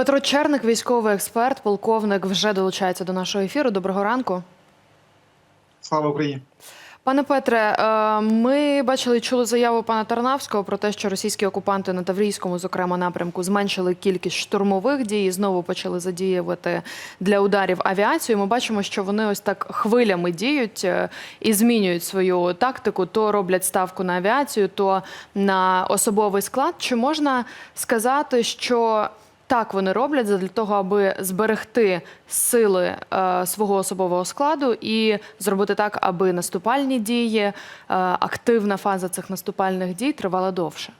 Петро Черник, військовий експерт, полковник, вже долучається до нашого ефіру. Доброго ранку. Слава Україні! Пане Петре, е, ми бачили і чули заяву пана Тарнавського про те, що російські окупанти на Таврійському, зокрема, напрямку зменшили кількість штурмових дій і знову почали задіювати для ударів авіацію. Ми бачимо, що вони ось так хвилями діють е, і змінюють свою тактику. То роблять ставку на авіацію, то на особовий склад. Чи можна сказати, що так вони роблять для того, аби зберегти сили е, свого особового складу і зробити так, аби наступальні дії, е, активна фаза цих наступальних дій тривала довше.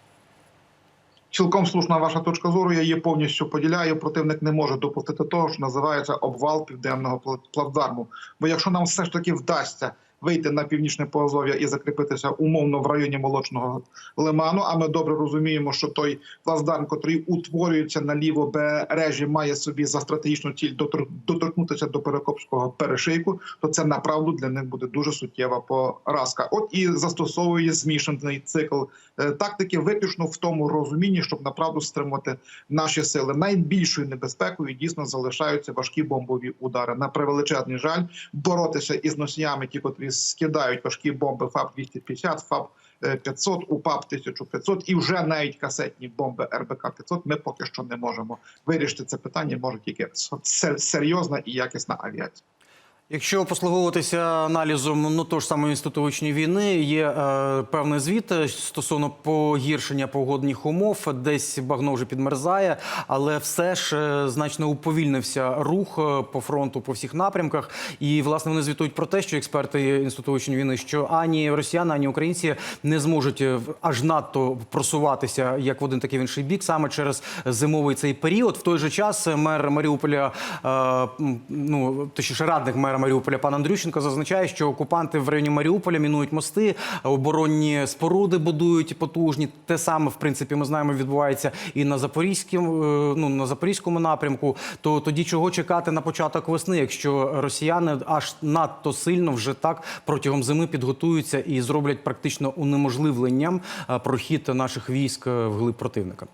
Цілком слушна ваша точка зору. Я її повністю поділяю. Противник не може допустити того, що називається обвал південного пла- плацдарму. Бо якщо нам все ж таки вдасться вийти на північне Поазов'я і закріпитися умовно в районі молочного лиману, а ми добре розуміємо, що той плацдарм, котрий утворюється на лівобережжі, має собі за стратегічну ціль дотор- доторкнутися до Перекопського перешийку, то це направду для них буде дуже суттєва поразка. От і застосовує змішаний цикл е, тактики, виключно в тому розумінні, щоб направду стримувати наші сили. Найбільшою небезпекою дійсно залишаються важкі бомбові удари. На превеличезний жаль, боротися із носіями, ті, котрі скидають важкі бомби ФАП 250 ФАП е, 500, УПАП 1500 і вже навіть касетні бомби РБК 500 Ми поки що не можемо вирішити це питання. Може тільки се- серйозна і якісна авіація. Якщо послуговуватися аналізом ну того ж самої інститутичної війни, є е, певний звіт е, стосовно погіршення погодних умов. Десь багно вже підмерзає, але все ж е, значно уповільнився рух е, по фронту по всіх напрямках. І власне вони звітують про те, що експерти інститутичної війни, що ані росіяни, ані українці не зможуть е, аж надто просуватися як в один, так і в інший бік, саме через зимовий цей період. В той же час мер Маріуполя, е, ну точніше радник мера Маріуполя, пан Андрющенко, зазначає, що окупанти в районі Маріуполя мінують мости, оборонні споруди будують потужні. Те саме, в принципі, ми знаємо, відбувається і на запорізькому, е, ну на запорізькому напрямку. То тоді чого чекати на початок весни, якщо росіяни аж надто сильно вже так протягом зими підготуються і зроблять практично унеможливленням е, прохід наших військ е, вглиб противника.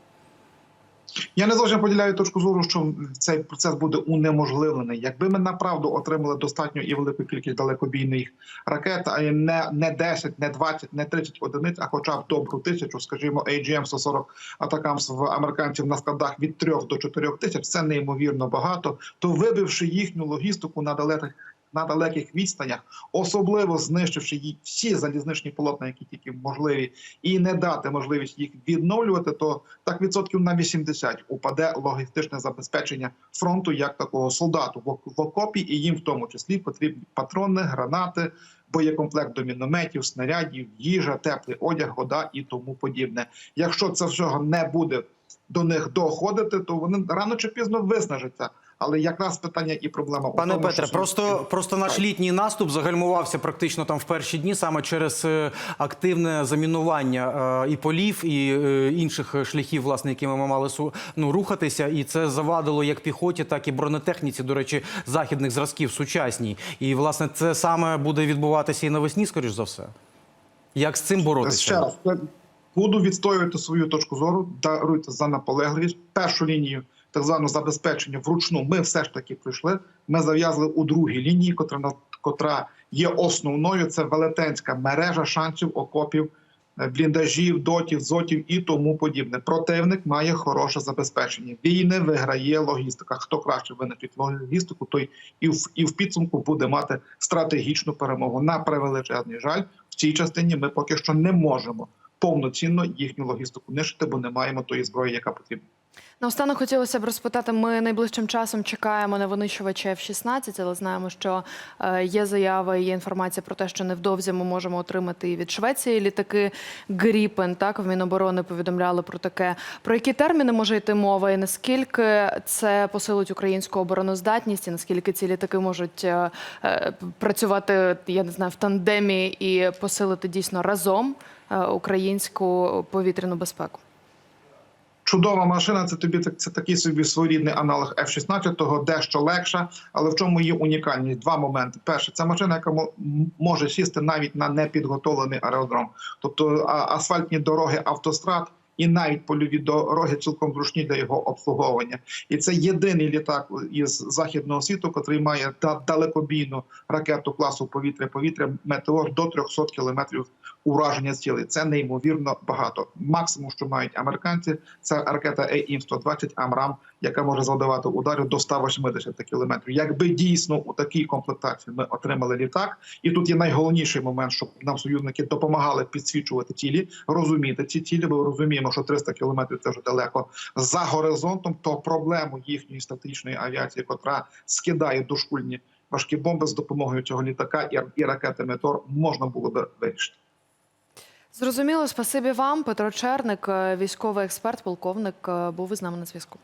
Я не зовсім поділяю точку зору, що цей процес буде унеможливлений. Якби ми направду отримали достатньо і велику кількість далекобійних ракет, а не, не 10, не 20, не 30 одиниць, а хоча б добру тисячу, скажімо, AGM-140 атакамс в американців на складах від 3 до 4 тисяч, це неймовірно багато. То вибивши їхню логістику на далеких на далеких відстанях, особливо знищивши її всі залізничні полотна, які тільки можливі, і не дати можливість їх відновлювати, то так відсотків на 80 упаде логістичне забезпечення фронту як такого солдату в ок- окопі, і їм в тому числі потрібні патрони, гранати, боєкомплект до мінометів, снарядів, їжа, теплий одяг, вода і тому подібне. Якщо це всього не буде до них доходити, то вони рано чи пізно виснажаться. Але якраз питання і проблема Пане тому, Петре, що просто просто наш літній наступ загальмувався практично там в перші дні саме через е, активне замінування е, і полів, і е, інших шляхів, власне, якими ми мали ну, рухатися, і це завадило як піхоті, так і бронетехніці, до речі, західних зразків сучасній. І власне це саме буде відбуватися і навесні, скоріш за все. Як з цим боротися? Ще раз буду відстоювати свою точку зору. Даруйте за наполегливість. Першу лінію так званого забезпечення вручну. Ми все ж таки пройшли. Ми зав'язали у другій лінії, котра котра є основною. Це велетенська мережа шансів, окопів, е, бліндажів, дотів, зотів і тому подібне. Противник має хороше забезпечення. Війни виграє логістика. Хто краще винайдуть логістику, той і в і в підсумку буде мати стратегічну перемогу. На превеличезний жаль, в цій частині ми поки що не можемо повноцінно їхню логістику нищити, бо не маємо тої зброї, яка потрібна. Наостанок хотілося б розпитати. Ми найближчим часом чекаємо на винищувачі F-16, але знаємо, що е, є заява, і є інформація про те, що невдовзі ми можемо отримати і від Швеції літаки Гріпен. Так в Міноборони повідомляли про таке. Про які терміни може йти мова, і наскільки це посилить українську обороноздатність, і наскільки ці літаки можуть е, е, працювати, я не знаю, в тандемі і посилити дійсно разом українську повітряну безпеку. Чудова машина. Це тобі так- це такий собі своєрідний аналог F-16, дещо легша, але в чому є унікальність? Два моменти. Перше, це машина, яка мо- може сісти навіть на непідготовлений аеродром, тобто асфальтні дороги автострад і навіть польові дороги цілком зручні для його обслуговування. І це єдиний літак із західного світу, який має далекобійну ракету класу повітря-повітря метеор до 300 кілометрів ураження цілей. Це неймовірно багато. Максимум, що мають американці, це ракета AIM-120 Амрам, яка може завдавати ударів до 180 кілометрів. Якби дійсно у такій комплектації ми отримали літак, і тут є найголовніший момент, щоб нам союзники допомагали підсвічувати цілі, розуміти ці цілі. Бо розуміємо, що 300 кілометрів це вже далеко за горизонтом. То проблему їхньої стратегічної авіації, котра скидає дошкульні важкі бомби з допомогою цього літака і ракети Метор, можна було би вирішити. Зрозуміло, спасибі вам. Петро Черник, е, військовий експерт, полковник, е, був із нами на зв'язку.